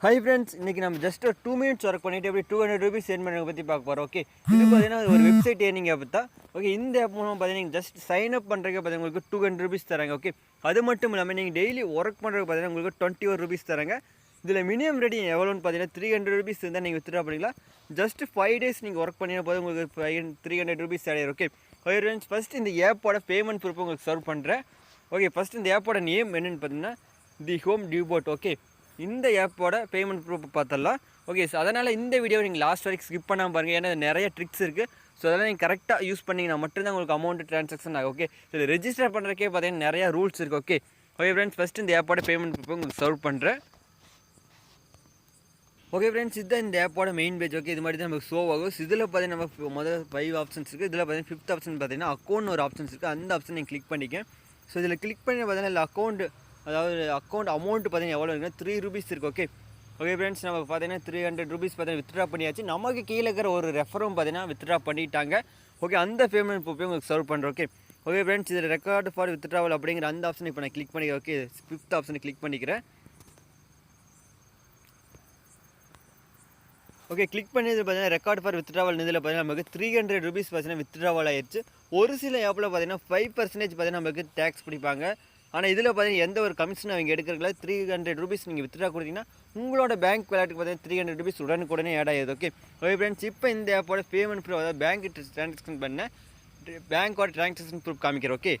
Hi friends இன்னைக்கு நம்ம just ஒரு டூ மினிட்ஸ் ஒர்க் பண்ணிட்டு எப்படி டூ ஹண்ட்ரட் ருபீஸ் சென்ட் பண்ணுறத பற்றி பார்க்க போகிறோம் ஓகே இது பார்த்தீங்கன்னா ஒரு வெப்சைட் ஏர்னிங் ஆப் தான். ஓகே இந்த ஆப் மூலம் பார்த்தீங்கன்னா ஜஸ்ட் சைன் அப் பண்ணுறதுக்கு பார்த்தீங்கன்னா உங்களுக்கு டூ ஹண்ட்ரட் ருபீஸ் தராங்க ஓகே அது மட்டும் இல்லாமல் நீங்கள் டெய்லி ஒர்க் பண்ணுறதுக்கு பார்த்தீங்கன்னா உங்களுக்கு டுவெண்ட்டி ஒரு ருபீஸ் தராங்க. இதில் மினிமம் ரேட்டிங் எவ்வளோன்னு பார்த்தீங்கன்னா த்ரீ ஹண்ட்ரட் ருபீஸ் இருந்தால் நீங்கள் வித்ட்ரா பண்ணிக்கலாம். ஜஸ்ட் ஃபைவ் டேஸ் நீங்கள் ஒர்க் பண்ணின போது உங்களுக்கு ஃபைவ் த்ரீ ஹண்ட்ரட் ருபீஸ் ஆகிடும் ஓகே ஓகே ஃப்ரெண்ட்ஸ் ஃபஸ்ட் இந்த ஆப்போட பேமெண்ட் ப்ரூஃப் உங்களுக்கு சர்வ் பண்ணுறேன் ஓகே ஃபஸ்ட் இந்த ஆப்போட நேம் என்னென்னு பார்த்தீங்கன்னா தி ஹோம் டியூபோட் ஓகே இந்த ஆப்போட பேமெண்ட் ப்ரூஃப் பார்த்தலாம் ஓகே ஸோ அதனால் இந்த வீடியோ நீங்கள் லாஸ்ட் வரைக்கும் ஸ்கிப் பண்ணாமல் பாருங்கள் ஏன்னா நிறைய ட்ரிக்ஸ் இருக்குது ஸோ அதெல்லாம் நீங்கள் கரெக்டாக யூஸ் பண்ணிங்கன்னா மட்டும்தான் உங்களுக்கு அமௌண்ட் ட்ரான்சாக்ஷன் ஆகும் ஓகே ஸோ இது ரெஜிஸ்டர் பண்ணுறதுக்கே பார்த்தீங்கன்னா நிறையா ரூல்ஸ் இருக்குது ஓகே ஓகே ஃப்ரெண்ட்ஸ் ஃபஸ்ட்டு இந்த ஆப்போட பேமெண்ட் ப்ரூஃப் உங்களுக்கு சர்வ் பண்ணுறேன் ஓகே ஃப்ரெண்ட்ஸ் இதுதான் இந்த ஆப்போட மெயின் பேஜ் ஓகே இது மாதிரி தான் நமக்கு ஷோ ஆகும். இதில் பார்த்தீங்கன்னா நம்ம முதல் ஃபைவ் ஆப்ஷன்ஸ் இருக்குது இதில் பார்த்தீங்கன்னா ஃபிஃப்த் ஆப்ஷன் பார்த்தீங்கன்னா அக்கௌண்ட் ஒரு ஆப்ஷன்ஸ் இருக்குது அந்த ஆப்ஷன் நீங்கள் கிளிக் பண்ணிக்கேன் ஸோ இதில் கிளிக் பண்ணி பார்த்தீங்கன்னா இல்லை அக்கௌண்ட் அதாவது அக்கௌண்ட் அமௌண்ட் பார்த்தீங்கன்னா எவ்வளோ இருக்குன்னா த்ரீ ருபீஸ் இருக்குது ஓகே ஓகே ஃப்ரெண்ட்ஸ் நம்ம பார்த்தீங்கன்னா த்ரீ ஹண்ட்ரட் ருபீஸ் பார்த்தீங்கன்னா வித்ட்ரா பண்ணியாச்சு. நமக்கு கீழே இருக்கிற ஒரு ரெஃபரும் பார்த்தீங்கன்னா வித்ட்ரா பண்ணிட்டாங்க. ஓகே அந்த பேமெண்ட் போய் உங்களுக்கு சர்வ் பண்ணுறோம் ஓகே ஓகே ஃப்ரெண்ட்ஸ் இதில் ரெக்கார்டு ஃபார் வித்ட்ராவல் அப்படிங்கிற அந்த ஆப்ஷன் இப்போ நான் கிளிக் பண்ணி ஓகே ஃபிஃப்த் ஆப்ஷனை கிளிக் பண்ணிக்கிறேன். ஓகே கிளிக் பண்ணி இது பார்த்தீங்கன்னா ரெக்கார்ட் ஃபார் வித்ட்ராவல் இதில் பார்த்தீங்கன்னா நமக்கு த்ரீ ஹண்ட்ரட் ருபீஸ் பார்த்தீங்கன்னா வித்ட்ராவல் ஆயிடுச்சு. ஒரு சில ஆப்பில் பார்த்தீங்கன்னா ஃபைவ் பர்சன்டேஜ் பார்த்தீங்கன்னா நமக்கு டேக்ஸ் பிடிப்பாங்க. ஆனால் இதில் பார்த்தீங்கன்னா எந்த ஒரு கமிஷன் அவங்க எடுக்கிறதுல த்ரீ ஹண்ட்ரட் ருபீஸ் நீங்கள் வித்ட்ரா கொடுத்தீங்கன்னா உங்களோட பேங்க் விளையாட்டுக்கு பார்த்தீங்கன்னா த்ரீ ஹண்ட்ரட் ருபீஸ் உடனுக்குடனே ஆட் ஆகிடுது ஓகே ஓகே ஃப்ரெண்ட்ஸ் இப்போ இந்த ஆப்போட பேமெண்ட் ப்ரூஃப் அதாவது பேங்க் ட்ரான்சாக்ஷன் பண்ண பேங்க்கோட ட்ரான்சாக்ஷன் ப்ரூஃப் காமிக்கிறேன் ஓகே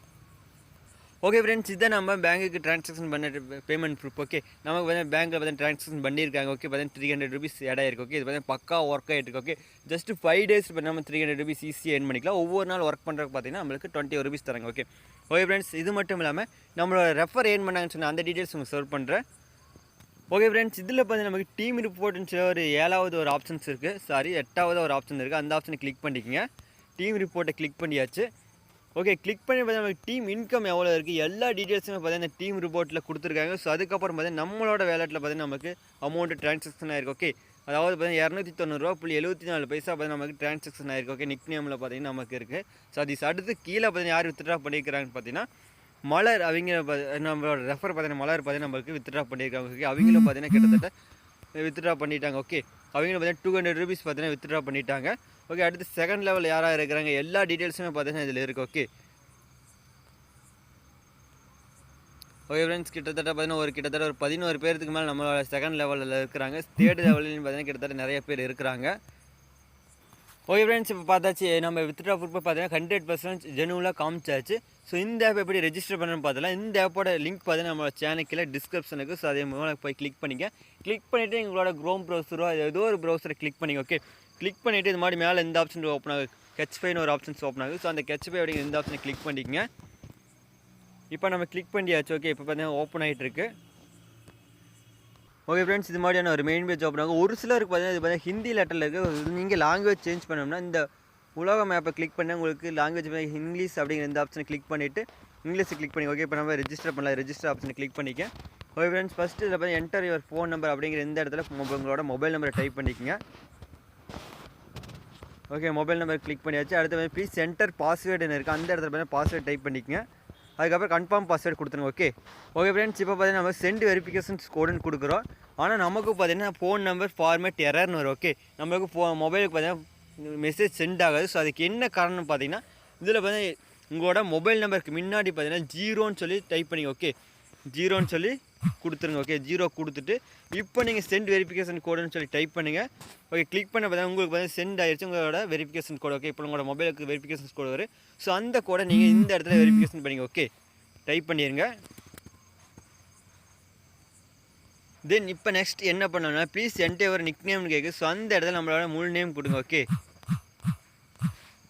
ஓகே ஃப்ரெண்ட்ஸ் இதை நம்ம பேங்க்குக்கு ட்ரான்சாக்ஷன் பண்ண பேமெண்ட் ப்ரூஃப் ஓகே நமக்கு பார்த்தீங்கன்னா பேங்க்கில் பார்த்தீங்கன்னா ட்ரான்சாக்ஷன் பண்ணியிருக்காங்க ஓகே பார்த்தீங்கன்னா த்ரீ ஹண்ட்ரட் ருபீஸ் இடம் இருக்குது ஓகே இது பார்த்தீங்கன்னா பக்கா ஒர்க் ஆகிட்டு ஓகே ஜஸ்ட் ஃபைவ் டேஸ் இப்போ நம்ம த்ரீ ஹண்ட்ரட் ருபீஸ் ஈஸியாக ஏர்ன் பண்ணிக்கலாம். ஒவ்வொரு நாள் ஒர்க் பண்ணுறதுக்கு பார்த்தீங்கன்னா நம்மளுக்கு டுவெண்ட்டி ருபீஸ் தராங்க ஓகே ஓகே ஃப்ரெண்ட்ஸ் இது மட்டும் இல்லாமல் நம்மளோட ரெஃபர் ஏர்ன் பண்ணாங்கன்னு சொன்ன அந்த டீட்டெயில்ஸ் உங்களுக்கு சர்வ் பண்ணுறேன் ஓகே ஃப்ரெண்ட்ஸ் இதில் பார்த்தீங்கன்னா நமக்கு டீம் ரிப்போர்ட்னு சொல்லி ஒரு ஏழாவது ஒரு ஆப்ஷன்ஸ் இருக்குது சாரி எட்டாவது ஒரு ஆப்ஷன் இருக்குது அந்த ஆப்ஷனை கிளிக் பண்ணிக்கோங்க. டீம் ரிப்போர்ட்டை கிளிக் பண்ணியாச்சு. ஓகே கிளிக் பண்ணி பார்த்தீங்கன்னா நமக்கு டீம் இன்கம் எவ்வளோ இருக்குது எல்லா டீட்டெயில்ஸுமே பார்த்தீங்கன்னா இந்த டீம் ரிப்போர்ட்டில் கொடுத்துருக்காங்க. ஸோ அதுக்கப்புறம் பார்த்தீங்கன்னா நம்மளோட வேலட்டில் பார்த்தீங்கன்னா நமக்கு அமௌண்ட் ட்ரான்சாக்ஷன் ஆயிருக்கு. ஓகே அதாவது பார்த்தீங்கன்னா இரநூத்தி தொண்ணூறுரூவா புள்ளி எழுபத்தி நாலு பைசா பார்த்தீங்கன்னா நமக்கு ட்ரான்சாக்ஷன் ஆயிருக்கு. ஓகே நிக் நேமில் பார்த்தீங்கன்னா நமக்கு இருக்குது ஸோ அது அடுத்து கீழே பார்த்தீங்கன்னா யார் வித்ட்ரா பண்ணியிருக்கிறாங்கன்னு பார்த்தீங்கன்னா மலர் அவங்க நம்மளோட ரெஃபர் பார்த்தீங்கன்னா மலர் பார்த்தீங்கன்னா நமக்கு வித்ட்ரா பண்ணியிருக்காங்க ஓகே அவங்களும் பார்த்தீங்கன்னா கிட்டத்தட்ட வித்ட்ரா பண்ணிட்டாங்க. ஓகே அவங்களும் பார்த்தீங்கன்னா டூ ஹண்ட்ரட் ருபீஸ் பார்த்தீங்கன்னா வித்ட்ரா பண்ணிட்டாங்க. ஓகே அடுத்து செகண்ட் லெவல் யாராக இருக்கிறாங்க? எல்லா டீட்டெயில்ஸுமே பார்த்தீங்கன்னா இதில் இருக்குது ஓகே ஓகே ஃப்ரெண்ட்ஸ் கிட்டத்தட்ட பார்த்தீங்கன்னா ஒரு கிட்டத்தட்ட ஒரு பதினோரு பேருக்கு மேலே நம்மளோட செகண்ட் லெவலில் இருக்கிறாங்க. தேர்ட் லெவலில் பார்த்தீங்கன்னா கிட்டத்தட்ட நிறைய பேர் இருக்கிறாங்க. ஓகே ஃப்ரெண்ட்ஸ் இப்போ பார்த்தாச்சு நம்ம வித்ட்ரா ஃபுட் பார்த்தீங்கன்னா ஹண்ட்ரட் பர்சன்ட் ஜெனுவலாக காமிச்சாச்சு. ஸோ இந்த ஆப் எப்படி ரெஜிஸ்டர் பண்ணணும்னு பார்த்தலாம் இந்த ஆப்போட லிங்க் பார்த்தீங்கன்னா நம்ம சேனலுக்கு டிஸ்கிரிப்ஷனுக்கு ஸோ அதே மூலம் போய் கிளிக் பண்ணிக்க. கிளிக் பண்ணிவிட்டு எங்களோட க்ரோம் ப்ரௌசரோ ஏதோ ஒரு ப்ரௌசரை கிளிக் பண்ணிங்க ஓகே கிளிக் பண்ணிவிட்டு இது மாதிரி மேலே இந்த ஆப்ஷன் ஓப்பன் ஆகுது. கெச் ஃபைன்னு ஒரு ஆப்ஷன்ஸ் ஓப்பன் ஆகுது. ஸோ அந்த கெச் ஃபை அப்படிங்கிற இந்த ஆப்ஷனை கிளிக் பண்ணிக்கங்க. இப்போ நம்ம கிளிக் பண்ணியாச்சு ஓகே இப்போ பார்த்தீங்கன்னா ஓப்பன் ஆகிட்டு இருக்குது ஓகே ஃப்ரெண்ட்ஸ் இது மாதிரியான ஒரு மெயின் பேஜ் ஓப்பன் ஆகும். ஒரு சிலருக்கு பார்த்தீங்கன்னா இது பார்த்தீங்கன்னா ஹிந்தி லெட்டரில் இருக்குது நீங்கள் லாங்குவேஜ் சேஞ்ச் பண்ணோம்னா இந்த உலக மேப்பை கிளிக் பண்ணி உங்களுக்கு லாங்குவேஜ் இங்கிலீஷ் அப்படிங்கிற இந்த ஆப்ஷனை கிளிக் பண்ணிவிட்டு இங்கிலீஷ் கிளிக் பண்ணி ஓகே இப்போ நம்ம ரெஜிஸ்டர் பண்ணலாம். ரெஜிஸ்டர் ஆப்ஷனை கிளிக் பண்ணிக்க. ஓகே ஃப்ரெண்ட்ஸ் ஃபஸ்ட்டு இதில் பார்த்தீங்கன்னா என்டர் யுவர் ஃபோன் நம்பர் அப்படிங்கிற இந்த இடத்துல உங்களோட மொபைல் நம்பரை டைப் பண்ணிக்கோங்க. ஓகே மொபைல் நம்பர் கிளிக் பண்ணியாச்சு. அடுத்து வந்து ப்ளீஸ் சென்டர் பாஸ்வேர்டுன்னு இருக்குது அந்த இடத்துல பார்த்தீங்கன்னா பாஸ்வேர்டு டைப் பண்ணிக்கங்க. அதுக்கப்புறம் கன்ஃபார்ம் பாஸ்வேர்டு கொடுத்துருங்க ஓகே ஓகே ஃப்ரெண்ட்ஸ் இப்போ பார்த்தீங்கன்னா நம்ம சென்ட் வெரிஃபிகேஷன் கோடுன்னு கொடுக்குறோம். ஆனால் நமக்கு பார்த்தீங்கன்னா ஃபோன் நம்பர் ஃபார்மேட் எரர்னு வரும் ஓகே நம்மளுக்கு ஃபோ மொபைலுக்கு பார்த்தீங்கன்னா மெசேஜ் சென்ட் ஆகாது. ஸோ அதுக்கு என்ன காரணம்னு பார்த்தீங்கன்னா இதில் பார்த்தீங்கன்னா உங்களோட மொபைல் நம்பருக்கு முன்னாடி பார்த்தீங்கன்னா ஜீரோன்னு சொல்லி டைப் பண்ணி ஓகே ஜீரோன்னு சொல்லி கொடுத்துருங்க ஓகே ஜீரோ கொடுத்துட்டு இப்போ நீங்கள் சென்ட் வெரிஃபிகேஷன் கோடுன்னு சொல்லி டைப் பண்ணுங்கள் ஓகே கிளிக் பண்ண பார்த்தா உங்களுக்கு வந்து சென்ட் ஆயிடுச்சு உங்களோட வெரிஃபிகேஷன் கோடு ஓகே இப்போ உங்களோட மொபைலுக்கு வெரிஃபிகேஷன் கோடு வரும். ஸோ அந்த கோடை நீங்கள் இந்த இடத்துல வெரிஃபிகேஷன் பண்ணிங்க ஓகே டைப் பண்ணிடுங்க தென் இப்போ நெக்ஸ்ட் என்ன பண்ணணும்னா ப்ளீஸ் என்டே ஒரு நிக் நேம்னு கேட்கு ஸோ அந்த இடத்துல நம்மளோட முழு நேம் கொடுங்க ஓகே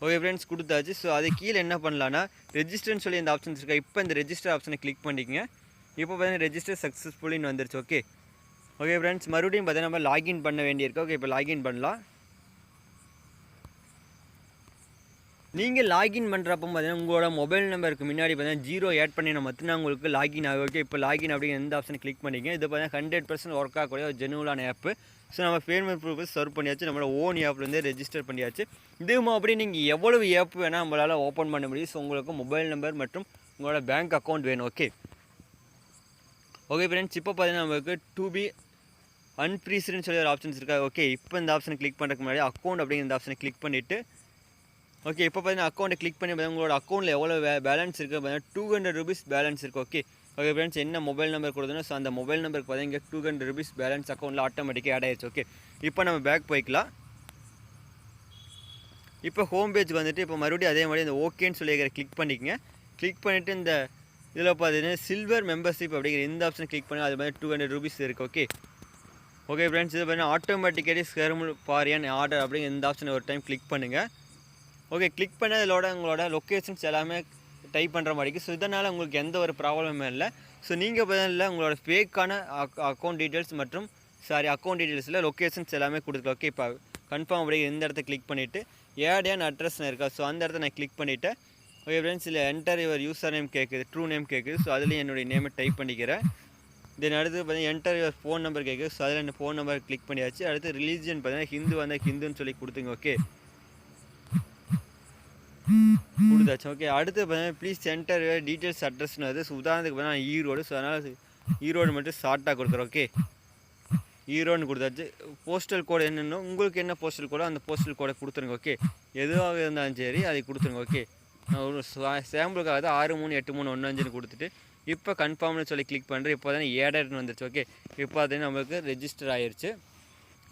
ஓகே ஃப்ரெண்ட்ஸ் கொடுத்தாச்சு. ஸோ அது கீழே என்ன பண்ணலான்னா ரெஜிஸ்டர்னு சொல்லி இந்த ஆப்ஷன்ஸ் இருக்கா. இப்போ இந்த ரெஜிஸ்டர் ஆப்ஷனை கிளிக் பண்ணிக்கங்க. இப்போ பார்த்தீங்கன்னா ரெஜிஸ்டர் சக்ஸஸ்ஃபுல்லின்னு வந்துருச்சு ஓகே ஓகே ஃப்ரெண்ட்ஸ் மறுபடியும் பார்த்தீங்கன்னா நம்ம லாகின் பண்ண வேண்டியிருக்கு. ஓகே இப்போ லாகின் பண்ணலாம். நீங்கள் லாகின் பண்ணுறப்போ பார்த்தீங்கன்னா உங்களோட மொபைல் நம்பருக்கு முன்னாடி பார்த்தீங்கன்னா ஜீரோ ஆட் பண்ணினா மட்டும்தான் உங்களுக்கு லாகின் ஆகும் ஓகே இப்போ லாகின் அப்படிங்கிற எந்த ஆப்ஷன் கிளிக் பண்ணிங்க இது பார்த்தீங்கன்னா ஹண்ட்ரட் பர்சன்ட் ஒர்க் ஆகக்கூடிய ஒரு ஜெனுவலான ஆப்பு ஸோ நம்ம பேமெண்ட் ப்ரூஃப் சர்வ் பண்ணியாச்சு நம்மளோட ஓன் ஆப்லேருந்து ரெஜிஸ்டர் பண்ணியாச்சு. இதுவும் அப்படி நீங்கள் எவ்வளவு ஆப் வேணால் நம்மளால் ஓப்பன் பண்ண முடியும். ஸோ உங்களுக்கு மொபைல் நம்பர் மற்றும் உங்களோட பேங்க் அக்கௌண்ட் வேணும் ஓகே ஓகே ஃப்ரெண்ட்ஸ் இப்போ பார்த்தீங்கன்னா நமக்கு டூ பி அன்ஃப்ரீஸ்டுன்னு சொல்லி ஒரு ஆப்ஷன்ஸ் இருக்கா. ஓகே இப்போ இந்த ஆப்ஷனை கிளிக் பண்ணுறதுக்கு முன்னாடி அக்கௌண்ட் அப்படிங்கிற இந்த ஆப்ஷனை கிளிக் பண்ணிவிட்டு ஓகே இப்போ பார்த்தீங்கன்னா அக்கௌண்ட்டை கிளிக் பண்ணி பார்த்தீங்கன்னா உங்களோட அக்கௌண்ட்டில் எவ்வளோ பேலன்ஸ் இருக்குது பார்த்தீங்கன்னா டூ ஹண்ட்ரட் ருபீஸ் பேலன்ஸ் இருக்குது ஓகே ஓகே ஃப்ரெண்ட்ஸ் என்ன மொபைல் நம்பர் கொடுத்தனோ ஸோ அந்த மொபைல் நம்பருக்கு பார்த்தீங்கன்னா டூ ஹண்ட்ரட் ருபீஸ் பேலன்ஸ் அக்கௌண்ட்டில் ஆட்டோமேட்டிக்காக ஆட் ஆயிடுச்சு ஓகே இப்போ நம்ம பேக் போய்க்கலாம். இப்போ ஹோம் பேஜ் வந்துட்டு இப்போ மறுபடியும் அதே மாதிரி இந்த ஓகேன்னு சொல்லி கிளிக் பண்ணிக்கங்க. கிளிக் பண்ணிவிட்டு இந்த இதில் பார்த்தீங்கன்னா சில்வர் மெம்பர்ஷிப் அப்படிங்கிற இந்த ஆப்ஷன் கிளிக் பண்ணி அது மாதிரி டூ ஹண்ட்ரட் ருபீஸ் இருக்குது ஓகே ஓகே ஃப்ரெண்ட்ஸ் இது பார்த்தீங்கன்னா ஆட்டோமேட்டிக்கலி ஸ்கர்முல் பாரியன் ஆர்டர் அப்படிங்கிற இந்த ஆப்ஷனை ஒரு டைம் கிளிக் பண்ணுங்கள் ஓகே கிளிக் பண்ண இதோட உங்களோட லொக்கேஷன்ஸ் எல்லாமே டைப் பண்ணுற மாதிரிக்கு ஸோ இதனால் உங்களுக்கு எந்த ஒரு ப்ராப்ளமுமே இல்லை. ஸோ நீங்கள் பதில் உங்களோட ஃபேக்கான அக்கௌண்ட் டீட்டெயில்ஸ் மற்றும் சாரி அக்கௌண்ட் டீட்டெயில்ஸில் லொக்கேஷன்ஸ் எல்லாமே கொடுத்துருக்கோம் ஓகே இப்போ கன்ஃபார்ம் அப்படியே இந்த இடத்த கிளிக் பண்ணிவிட்டு ஏடியான் அட்ரஸ்னு இருக்கா ஸோ அந்த இடத்த நான் கிளிக் பண்ணிவிட்டு ஓகே ஃப்ரெண்ட்ஸ் இல்லை என்டர் யுவர் யூசர் நேம் கேட்குது ட்ரூ நேம் கேட்குது ஸோ அதுலேயும் என்னுடைய நேமை டைப் பண்ணிக்கிறேன். தென் அடுத்து பார்த்தீங்கன்னா என்டர் யுவர் ஃபோன் நம்பர் கேட்குது ஸோ அதில் என்ன ஃபோன் நம்பர் கிளிக் பண்ணியாச்சு. அடுத்து ரிலீஜியன் பார்த்தீங்கன்னா ஹிந்து வந்தால் ஹிந்துன்னு சொல்லி கொடுத்துங்க ஓகே கொடுத்தாச்சு ஓகே அடுத்து பார்த்தீங்கன்னா ப்ளீஸ் சென்டர் டீட்டெயில்ஸ் அட்ரஸ்னு வருது. ஸோ உதாரணத்துக்கு பார்த்தீங்கன்னா ஈரோடு. ஸோ அதனால் ஈரோடு மட்டும் ஷார்ட்டாக கொடுக்குறோம் ஓகே ஈரோன்னு கொடுத்தாச்சு. போஸ்டல் கோடு என்னென்னோ உங்களுக்கு என்ன போஸ்டல் கோடோ அந்த போஸ்டல் கோடை கொடுத்துருங்க ஓகே எதுவாக இருந்தாலும் சரி அதை கொடுத்துருங்க ஓகே ஒரு சாம்பிளுக்காக தான் ஆறு மூணு எட்டு மூணு ஒன்று அஞ்சுன்னு கொடுத்துட்டு இப்போ கன்ஃபார்ம்னு சொல்லி கிளிக் பண்ணுறேன் இப்போ தானே ஏடர்னு வந்துருச்சு. ஓகே இப்போ அது நம்மளுக்கு ரெஜிஸ்டர் ஆயிடுச்சு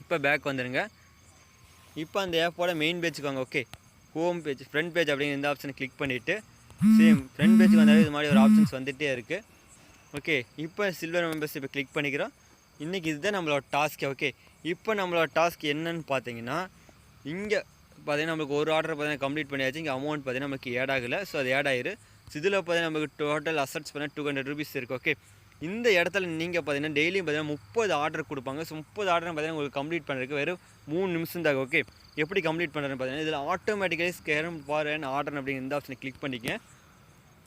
இப்போ பேக் வந்துடுங்க இப்போ அந்த ஆப்போட மெயின் பேஜுக்கு வாங்க. Okay home page front page அப்படிங்கிற இந்த ஆப்ஷனை கிளிக் பண்ணிவிட்டு சேம் ஃப்ரண்ட் பேஜுக்கு வந்தாலே இது மாதிரி ஒரு ஆப்ஷன்ஸ் வந்துகிட்டே இருக்குது ஓகே இப்போ சில்வர் மெம்பர்ஷிப்பை கிளிக் பண்ணிக்கிறோம். இன்றைக்கி இதுதான் நம்மளோட டாஸ்க்கு ஓகே இப்போ நம்மளோட டாஸ்க் என்னன்னு பார்த்தீங்கன்னா இங்கே பார்த்தீங்கன்னா நமக்கு ஒரு ஆர்டர் பார்த்தீங்கன்னா கம்ப்ளீட் பண்ணியாச்சு. இங்கே அமௌண்ட் பார்த்தீங்கன்னா நமக்கு ஏட் ஆகலை. ஸோ அது ஏட் ஆயிரு. இதில் பார்த்தீங்கன்னா நமக்கு டோட்டல் அசட்ஸ் பார்த்தீங்கன்னா டூ ஹண்ட்ரட் ருபீஸ் இருக்குது ஓகே இந்த இடத்துல நீங்கள் பார்த்தீங்கன்னா டெய்லியும் பார்த்தீங்கன்னா முப்பது ஆர்டர் கொடுப்பாங்க. ஸோ முப்பது ஆர்டர் பார்த்தீங்கன்னா உங்களுக்கு கம்ப்ளீட் பண்ணுறதுக்கு வெறும் மூணு நிமிஷம் தாங்க ஓகே எப்படி கம்ப்ளீட் பண்ணுறதுன்னு பார்த்தீங்கன்னா இதில் ஆட்டோமேட்டிக்கலி ஸ்கேரம் ஃபார் அண்ட் ஆர்டர் அப்படிங்கிற இந்த ஆப்ஷனை கிளிக் பண்ணிக்கங்க.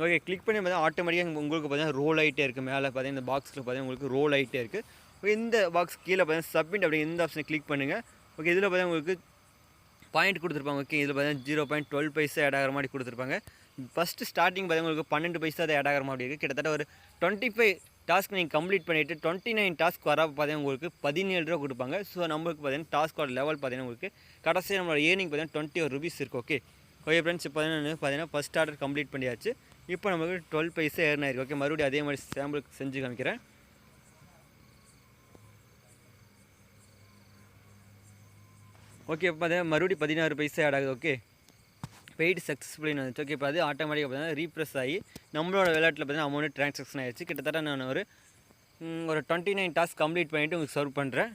ஓகே கிளிக் பண்ணி பார்த்தீங்கன்னா ஆட்டோமேட்டிக்காக உங்களுக்கு பார்த்தீங்கன்னா ரோல் ஆகிட்டே இருக்குது மேலே பார்த்தீங்கன்னா இந்த பாக்ஸில் பார்த்தீங்கன்னா உங்களுக்கு ரோல் ஆகிட்டே இருக்குது ஓகே இந்த பாக்ஸ் கீழே பார்த்தீங்கன்னா சப்மிட் அப்படிங்கிற இந்த ஆப்ஷனை கிளிக் பண்ணுங்கள் ஓகே இதில் பார்த்தீங்கன்னா உங்களுக்கு பாயிண்ட் கொடுத்துருப்பாங்க ஓகே இதில் பார்த்தீங்கன்னா zero point twelve paisa add ஆகிற மாதிரி கொடுத்துருப்பாங்க. ஃபஸ்ட்டு ஸ்டார்டிங் பார்த்தீங்கன்னா உங்களுக்கு பன்னெண்டு பைசா அது ஆட் ஆகிற மாதிரி இருக்குது கிட்டத்தட்ட ஒரு டுவெண்ட்டி ஃபைவ் டாஸ்க் நீங்கள் கம்ப்ளீட் பண்ணிவிட்டு டுவெண்ட்டி நைன் டாஸ்க் வர பார்த்தீங்கன்னா உங்களுக்கு பதினேழு ரூபா கொடுப்பாங்க. ஸோ நம்மளுக்கு பார்த்தீங்கன்னா டாஸ்கோட லெவல் பார்த்தீங்கன்னா உங்களுக்கு கடைசி நம்மளோட ஏர்னிங் பார்த்தீங்கன்னா டுவெண்ட்டி ஒரு ருபீஸ் இருக்குது ஓகே ஓகே ஃப்ரெண்ட்ஸ் இப்போ பார்த்தீங்கன்னா பார்த்தீங்கன்னா ஃபஸ்ட் ஆர்டர் கம்ப்ளீட் பண்ணியாச்சு. இப்போ நமக்கு டுவெல் பைசா ஏர்னாயிருக்கு ஓகே மறுபடியும் அதே மாதிரி சாம்பிள் செஞ்சு காமிக்கிறேன். ஓகே இப்போ பார்த்தீங்கன்னா மறுபடியும் பதினாறு பைசா ஆட் ஆகுது ஓகே பெய்டு சக்ஸஸ்ஃபுல்லின்னு வந்துச்சு. ஓகே இப்போ அது ஆட்டோமேட்டிக்காக பார்த்தீங்கன்னா ரீப்ரெஸ் ஆகி நம்மளோட விளையாட்டில் பார்த்தீங்கன்னா அமௌண்ட் ட்ரான்சாக்ஷன் ஆயிடுச்சு. கிட்டத்தட்ட நான் ஒரு ஒரு டுவெண்ட்டி நைன் டாஸ்க் கம்ப்ளீட் பண்ணிவிட்டு உங்களுக்கு சர்வ் பண்ணுறேன்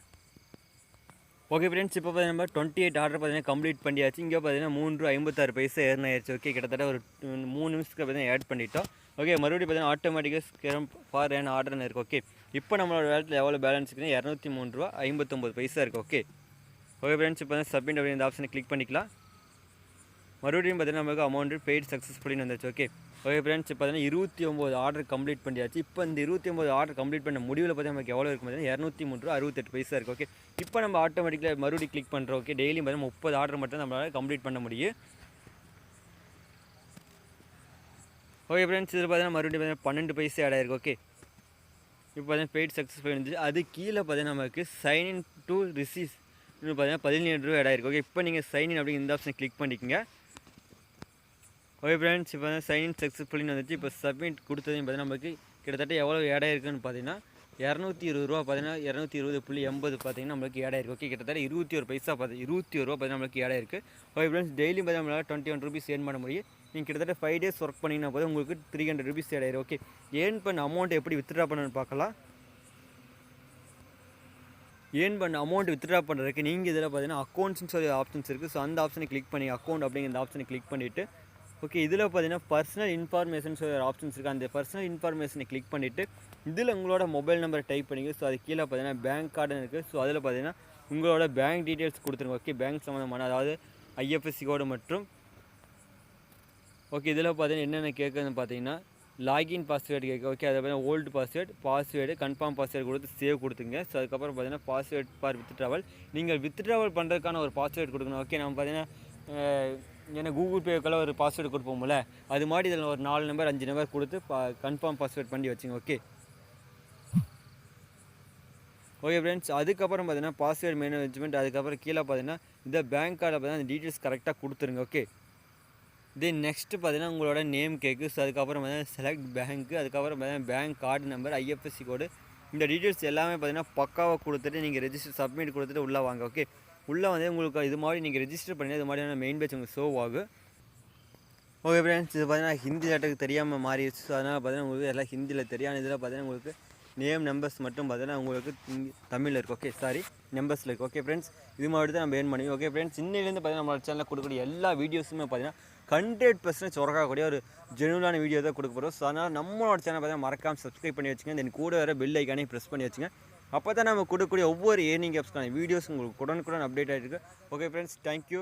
ஓகே ஃப்ரெண்ட்ஸ் இப்போ பார்த்தீங்கன்னா டுவெண்ட்டி எயிட் ஆர்டர் பார்த்தீங்கன்னா கம்ப்ளீட் பண்ணியாச்சு. இங்கே பார்த்தீங்கன்னா மூன்று ஐம்பத்தாறு பைசா ஏறினாயிருச்சு ஓகே கிட்டத்தட்ட ஒரு மூணு நிமிஷத்துக்கு பார்த்தீங்கன்னா ஆட் பண்ணிட்டோம். ஓகே மறுபடியும் பார்த்தீங்கன்னா ஆட்டோமேட்டிக்காக ஸ்கேரம் ஃபார் ஏன் ஆர்டர்னு இருக்குது ஓகே இப்போ நம்மளோட வேலத்தில் எவ்வளோ பேலன்ஸ் இருக்குன்னா இரநூத்தி மூணு ரூபா ஐம்பத்தொம்பது பைசா இருக்குது ஓகே ஓகே ஃப்ரெண்ட்ஸ் இப்போ வந்து சப்மிட் அப்படிங்கிற இந்த ஆப்ஷனை கிளிக் பண்ணிக்கலாம். மறுபடியும் பார்த்தீங்கன்னா நமக்கு அமௌண்ட் பெய்ட் சக்ஸஸ்ஃபுல்லின்னு வந்துச்சு ஓகே ஓகே ஃப்ரெண்ட்ஸ் இப்போ பார்த்தீங்கன்னா இருபத்தி ஒம்பது ஆர்டர் கம்ப்ளீட் பண்ணியாச்சு. இப்போ இந்த இருபத்தி ஒம்பது ஆர்டர் கம்ப்ளீட் பண்ண முடிவில் பார்த்தீங்கன்னா நமக்கு எவ்வளோ இருக்கும் பார்த்தீங்கன்னா இரநூத்தி மூணு ரூபா அறுபத்தெட்டு பைசா இருக்குது ஓகே இப்போ நம்ம ஆட்டோமேட்டிக்காக மறுபடியும் கிளிக் பண்ணுறோம் ஓகே டெய்லியும் பார்த்தீங்கன்னா முப்பது ஆர்டர் மட்டும் நம்மளால் கம்ப்ளீட் பண்ண முடியும். ஓகே ஃப்ரெண்ட்ஸ் இதில் பார்த்தீங்கன்னா மறுபடியும் பார்த்தீங்கன்னா பன்னெண்டு பைசா ஆட் ஆயிருக்கு ஓகே இப்போ பார்த்தீங்கன்னா பெய்ட் சக்ஸஸ்ஃபுல் இருந்துச்சு அது கீழே பார்த்தீங்கன்னா நமக்கு சைன் இன் டு ரிசீஸ் இன்னும் பார்த்தீங்கன்னா பதினேழு ரூபா ஆட் ஓகே இப்போ நீங்கள் சைன் இன் அப்படிங்கிற இந்த ஆப்ஷன் கிளிக் பண்ணிக்கங்க. ஓகே ஃப்ரெண்ட்ஸ் இப்போ வந்து சைன் இன் சக்ஸஸ்ஃபுல்லின்னு வந்துச்சு. இப்போ சப்மிட் கொடுத்ததையும் பார்த்தீங்கன்னா நமக்கு கிட்டத்தட்ட எவ்வளோ இடம் இருக்குதுன்னு பார்த்தீங்கன்னா இரநூத்தி இருபது ரூபா பார்த்தீங்கன்னா இரநூத்தி இருபது புள்ளி எண்பது பார்த்தீங்கன்னா நம்மளுக்கு ஏடாக இருக்குது ஓகே கிட்டத்தட்ட இருபத்தி ஒரு பைசா பார்த்து இருபத்தி ஒரு ரூபா பார்த்தீங்கன்னா நம்மளுக்கு ஏடாக இருக்குது ஓகே ஃப்ரெண்ட்ஸ் டெய்லி பார்த்தீங்கன்னா நம்மளால் டுவெண்ட்டி ஒன் ருபீஸ் ஏர்ன் பண்ண முடியும். நீங்கள் கிட்டத்தட்ட ஃபைவ் டேஸ் ஒர்க் பண்ணிங்கன்னா போது உங்களுக்கு த்ரீ ஹண்ட்ரட் ருபீஸ் ஏடாயிரும் ஓகே ஏர்ன் பண்ண அமௌண்ட் எப்படி வித்ட்ரா பண்ணணும்னு பார்க்கலாம். ஏன் பண்ண அமௌண்ட் வித்ட்ரா பண்ணுறதுக்கு நீங்கள் இதில் பார்த்தீங்கன்னா அக்கௌண்ட்ஸ்னு சொல்லி ஆப்ஷன்ஸ் இருக்குது ஸோ அந்த ஆப்ஷனை கிளிக் பண்ணி அக்கௌண்ட் அப்படிங்கிற இந்த ஆப்ஷனை கிளிக் பண்ணிவிட்டு ஓகே இதில் பார்த்தீங்கன்னா பர்சனல் இன்ஃபார்மேஷன் சொல்லி ஒரு ஆப்ஷன்ஸ் இருக்குது அந்த பர்சனல் இன்ஃபார்மேஷனை கிளிக் பண்ணிவிட்டு இதில் உங்களோட மொபைல் நம்பரை டைப் பண்ணிங்க ஸோ அது கீழே பார்த்தீங்கன்னா பேங்க் கார்டுன்னு இருக்குது ஸோ அதில் பார்த்தீங்கன்னா உங்களோட பேங்க் டீட்டெயில்ஸ் கொடுத்துருங்க. ஓகே பேங்க் சம்மந்தமான அதாவது ஐஎஃப்எஸ்சி கோடு மற்றும் ஓகே இதில் பார்த்தீங்கன்னா என்னென்ன கேட்குதுன்னு பார்த்தீங்கன்னா லாகின் பாஸ்வேர்டு கேட்க ஓகே அதை பார்த்தீங்கன்னா old password password confirm password கொடுத்து சேவ் கொடுத்துங்க. ஸோ அதுக்கப்புறம் பார்த்தீங்கன்னா பாஸ்வேர்ட் ஃபார் வித் ட்ராவல் நீங்கள் வித் ட்ராவல் பண்ணுறதுக்கான ஒரு பாஸ்வேர்டு கொடுக்கணும். ஓகே நம்ம பார்த்தீங்கன்னா ஏன்னா கூகுள் பேக்கெல்லாம் ஒரு பாஸ்வேர்டு கொடுப்போம்ல அது மாதிரி இதில் ஒரு நாலு நம்பர் அஞ்சு நம்பர் கொடுத்து பா கன்ஃபார்ம் பாஸ்வேர்ட் பண்ணி வச்சுங்க ஓகே ஓகே ஃப்ரெண்ட்ஸ் அதுக்கப்புறம் பார்த்தீங்கன்னா பாஸ்வேர்டு மேனேஜ்மெண்ட் அதுக்கப்புறம் கீழே பார்த்தீங்கன்னா இந்த பேங்க் கார்டில் பார்த்தீங்கன்னா அந்த டீட்டெயில்ஸ் கரெக்டாக கொடுத்துருங்க ஓகே தென் நெக்ஸ்ட்டு பார்த்தீங்கன்னா உங்களோட நேம் கேக்கு ஸோ அதுக்கப்புறம் பார்த்தீங்கன்னா செலக்ட் பேங்க்கு அதுக்கப்புறம் பார்த்தீங்கன்னா bank card number IFSC code இந்த டீட்டெயில்ஸ் எல்லாமே பார்த்தீங்கன்னா பக்காவாக கொடுத்துட்டு நீங்கள் ரெஜிஸ்டர் சப்மிட் கொடுத்துட்டு உள்ளே வாங்க ஓகே உள்ளே வந்து உங்களுக்கு இது மாதிரி நீங்கள் ரெஜிஸ்டர் பண்ணி இது மாதிரியான மெயின் பேஜ் உங்களுக்கு ஷோ ஆகும் ஓகே ஃப்ரெண்ட்ஸ் இது பார்த்தீங்கன்னா ஹிந்தி லெட்டருக்கு தெரியாமல் மாறிடுச்சு. ஸோ அதனால் பார்த்தீங்கன்னா உங்களுக்கு எல்லாம் ஹிந்தியில் தெரியும் இதில் பார்த்தீங்கன்னா உங்களுக்கு நேம் நம்பர்ஸ் மட்டும் பார்த்தீங்கன்னா உங்களுக்கு தமிழில் இருக்குது ஓகே சாரி நம்பர்ஸில் இருக்குது ஓகே ஃப்ரெண்ட்ஸ் இது மாதிரி தான் நம்ம ஏன் பண்ணி ஓகே ஃப்ரெண்ட்ஸ் இன்னிலேருந்து பார்த்தீங்கன்னா நம்மளோட சேனலில் கொடுக்கக்கூடிய எல்லா வீடியோஸுமே பார்த்தீங்கன்னா ஹண்ட்ரட் பர்சன்டேஜ் உறக்கக்கூடிய ஒரு ஜெனுவலான வீடியோ தான் கொடுக்க போகிறோம் ஸோ அதனால் நம்மளோட சேனல் பார்த்தீங்கன்னா மறக்காமல் சப்ஸ்கிரைப் பண்ணி வச்சுங்க. தென் கூட வர பெல் ஐக்கானே ப்ரெஸ் பண்ணி வச்சுங்க. அப்போ தான் நம்ம கொடுக்கக்கூடிய ஒவ்வொரு ஏர்னிங் ஆப்ஸ்க்கான வீடியோஸ் உங்களுக்கு உடனுக்குடன் அப்டேட் ஆகிருக்கு ஓகே ஃப்ரெண்ட்ஸ் தேங்க்யூ